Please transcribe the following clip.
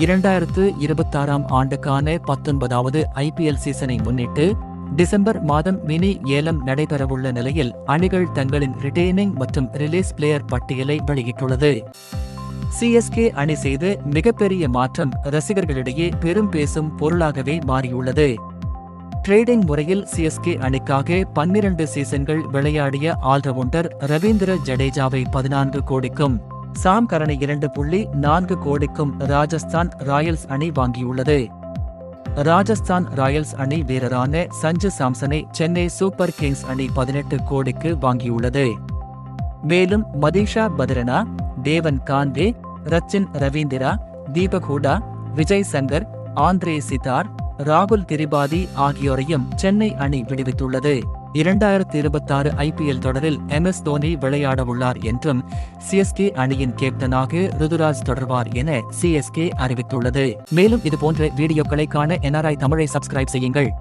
இரண்டாயிரத்து இருபத்தாறாம் ஆண்டுக்கான பத்தொன்பதாவது ஐபிஎல் சீசனை முன்னிட்டு டிசம்பர் மாதம் மினி ஏலம் நடைபெறவுள்ள நிலையில் அணிகள் தங்களின் ரிட்டைனிங் மற்றும் ரிலீஸ் பிளேயர் பட்டியலை வெளியிட்டுள்ளது. சிஎஸ்கே அணி செய்த மிகப்பெரிய மாற்றம் ரசிகர்களிடையே பெரும் பேசும் பொருளாகவே மாறியுள்ளது. ட்ரேடிங் முறையில் சிஎஸ்கே அணிக்காக பன்னிரண்டு சீசன்கள் விளையாடிய ஆல்ரவுண்டர் ரவீந்திர ஜடேஜாவை பதினான்கு கோடிக்கும் சாம் கரனை இரண்டு புள்ளி நான்கு கோடிக்கும் ராஜஸ்தான் ராயல்ஸ் அணி வாங்கியுள்ளது. ராஜஸ்தான் ராயல்ஸ் அணி வீரரான சஞ்சு சாம்சனை சென்னை சூப்பர் கிங்ஸ் அணி பதினெட்டு கோடிக்கு வாங்கியுள்ளது. மேலும் மதீஷா பத்ரனா தேவன் காந்தே ரச்சின் ரவீந்திரா தீபக் ஹூடா விஜய் சங்கர் ஆந்திரே சிதார் ராகுல் திரிபாதி ஆகியோரையும் சென்னை அணி விடுவித்துள்ளது. இரண்டாயிரத்தி இருபத்தாறு ஐபிஎல் தொடரில் எம் எஸ் தோனி விளையாடவுள்ளார் என்றும் சிஎஸ்கே அணியின் கேப்டனாக ருதுராஜ் தொடர்வார் என சிஎஸ்கே அறிவித்துள்ளது. மேலும் இதுபோன்ற வீடியோக்களை காண என்ஆர்ஐ தமிழை சப்ஸ்கிரைப் செய்யுங்கள்.